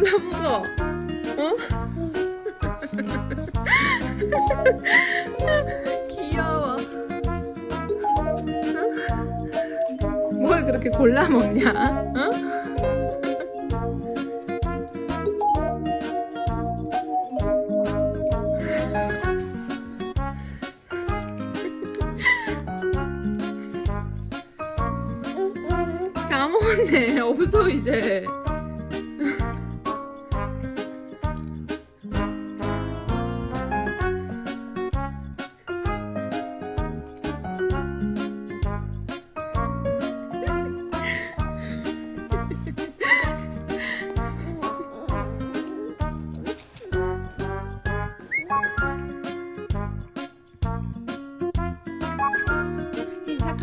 없어. 어? 귀여워. 어? 뭘 그렇게 골라 먹냐? 어? 다 먹었네. 없어 이제.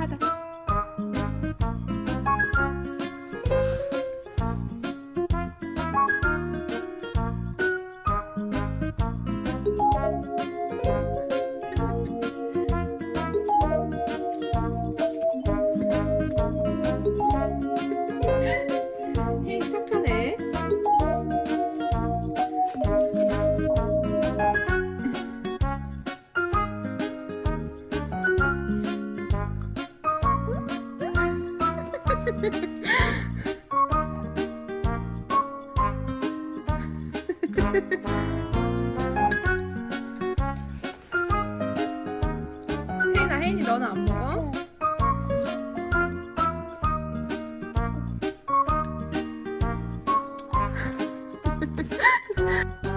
이 혜인아 혜인이 너는 안 먹어?